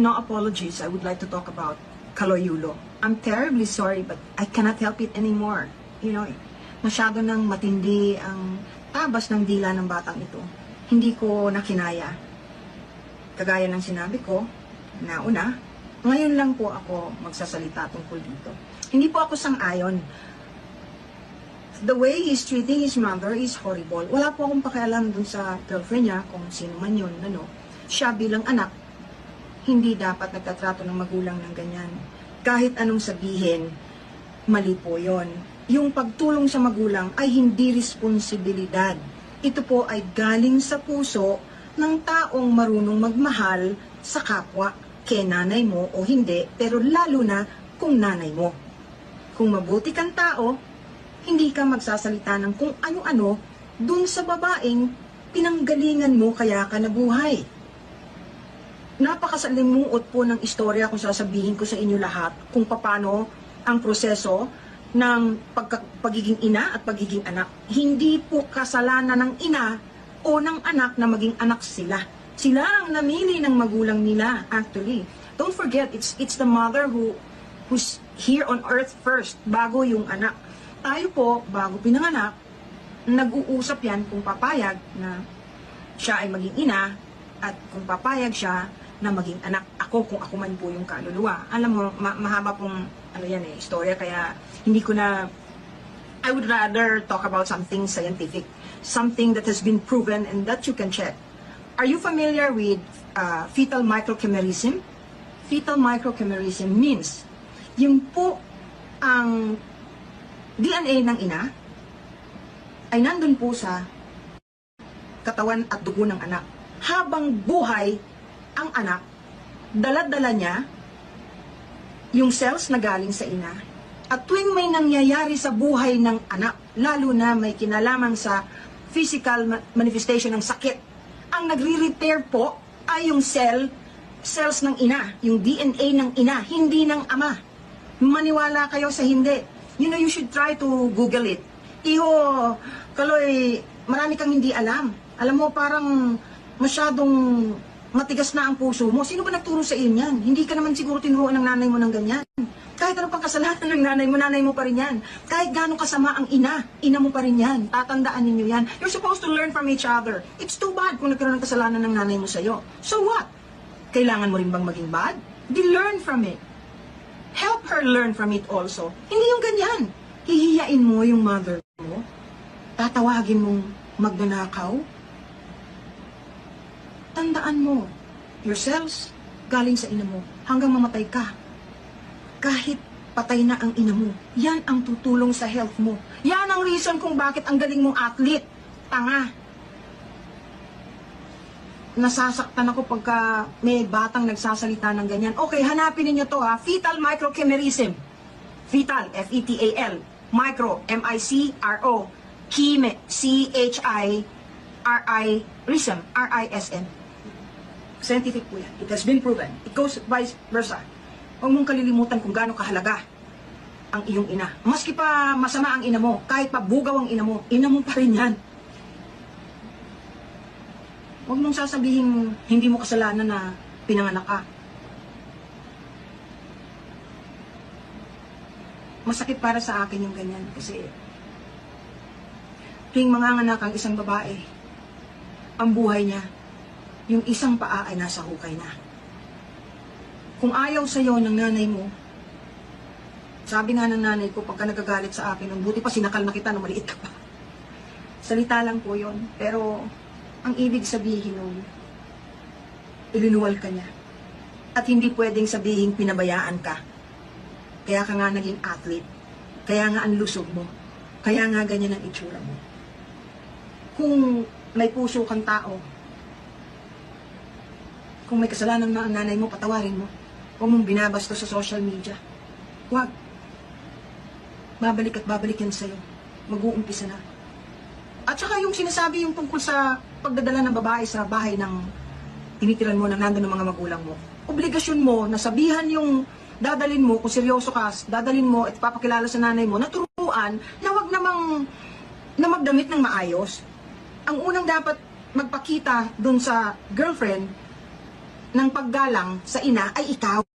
no apologies, I would like to talk about Kaloyulo. I'm terribly sorry, but I cannot help it anymore. You know, masyado nang matindi ang tabas ng dila ng batang ito. Hindi ko nakinaya. Kagaya ng sinabi ko, nauna, ngayon lang po ako magsasalita tungkol dito. Hindi po ako sang-ayon. The way he's treating his mother is horrible. Wala po akong pakialam dun sa girlfriend niya, kung sino man yun, ano. Siya bilang anak, hindi dapat nagtatrato ng magulang ng ganyan. Kahit anong sabihin, mali po yon. Yung pagtulong sa magulang ay hindi responsibilidad. Ito po ay galing sa puso ng taong marunong magmahal sa kapwa, kay nanay mo o hindi, pero lalo na kung nanay mo. Kung mabuti kang tao, hindi ka magsasalita ng kung ano-ano dun sa babaeng pinanggalingan mo kaya ka nabuhay napakasalimuot po ng istorya kung sasabihin ko sa inyo lahat kung paano ang proseso ng pagka, pagiging ina at pagiging anak. Hindi po kasalanan ng ina o ng anak na maging anak sila. Sila ang namili ng magulang nila, actually. Don't forget, it's, it's the mother who who's here on earth first, bago yung anak. Tayo po, bago pinanganak, nag-uusap yan kung papayag na siya ay maging ina at kung papayag siya na maging anak ako kung ako man po yung kaluluwa. Alam mo, ma- mahaba pong ano yan eh, istorya kaya hindi ko na I would rather talk about something scientific, something that has been proven and that you can check. Are you familiar with uh, fetal microchimerism? Fetal microchimerism means yung po ang DNA ng ina ay nandun po sa katawan at dugo ng anak. Habang buhay ang anak, dala-dala niya yung cells na galing sa ina. At tuwing may nangyayari sa buhay ng anak, lalo na may kinalaman sa physical ma- manifestation ng sakit, ang nagre-repair po ay yung cell, cells ng ina, yung DNA ng ina, hindi ng ama. Maniwala kayo sa hindi. You know, you should try to Google it. Iho, Kaloy, marami kang hindi alam. Alam mo, parang masyadong matigas na ang puso mo. Sino ba nagturo sa iyo yan? Hindi ka naman siguro tinuruan ng nanay mo ng ganyan. Kahit ano pang kasalanan ng nanay mo, nanay mo pa rin yan. Kahit gaano kasama ang ina, ina mo pa rin yan. Tatandaan ninyo yan. You're supposed to learn from each other. It's too bad kung nagkaroon ng kasalanan ng nanay mo sa'yo. So what? Kailangan mo rin bang maging bad? Di learn from it. Help her learn from it also. Hindi yung ganyan. Hihiyain mo yung mother mo. Tatawagin mong magnanakaw. Tandaan mo, your cells galing sa ina mo hanggang mamatay ka. Kahit patay na ang ina mo, yan ang tutulong sa health mo. Yan ang reason kung bakit ang galing mong athlete. Tanga. Nasasaktan ako pagka may batang nagsasalita ng ganyan. Okay, hanapin ninyo to ha. Fetal microchimerism. Fetal, F-E-T-A-L. Micro, M-I-C-R-O. Chime, C-H-I-R-I-rism, R-I-S-M. Scientific po yan. It has been proven. It goes vice versa. Huwag mong kalilimutan kung gaano kahalaga ang iyong ina. Maski pa masama ang ina mo, kahit pa bugaw ang ina mo, ina mo pa rin yan. Huwag mong sasabihin hindi mo kasalanan na pinanganak ka. Masakit para sa akin yung ganyan kasi tuwing manganganak ang isang babae, ang buhay niya, yung isang paa ay nasa hukay na. Kung ayaw sa'yo ng nanay mo, sabi nga ng nanay ko, pagka nagagalit sa akin, ang buti pa sinakal na kita nung maliit ka pa. Salita lang po yon Pero, ang ibig sabihin nun, ilinuwal ka niya. At hindi pwedeng sabihin pinabayaan ka. Kaya ka nga naging athlete. Kaya nga ang lusog mo. Kaya nga ganyan ang itsura mo. Kung may puso kang tao, kung may kasalanan na ang nanay mo, patawarin mo. Huwag mong binabasto sa social media. Huwag. Babalik at babalik yan sa'yo. Mag-uumpisa na. At saka yung sinasabi yung tungkol sa pagdadala ng babae sa bahay ng tinitiran mo na nandun ng mga magulang mo. Obligasyon mo na sabihan yung dadalin mo, kung seryoso ka, dadalin mo at papakilala sa nanay mo, na turuan na wag namang na magdamit ng maayos. Ang unang dapat magpakita dun sa girlfriend ng paggalang sa ina ay ikaw.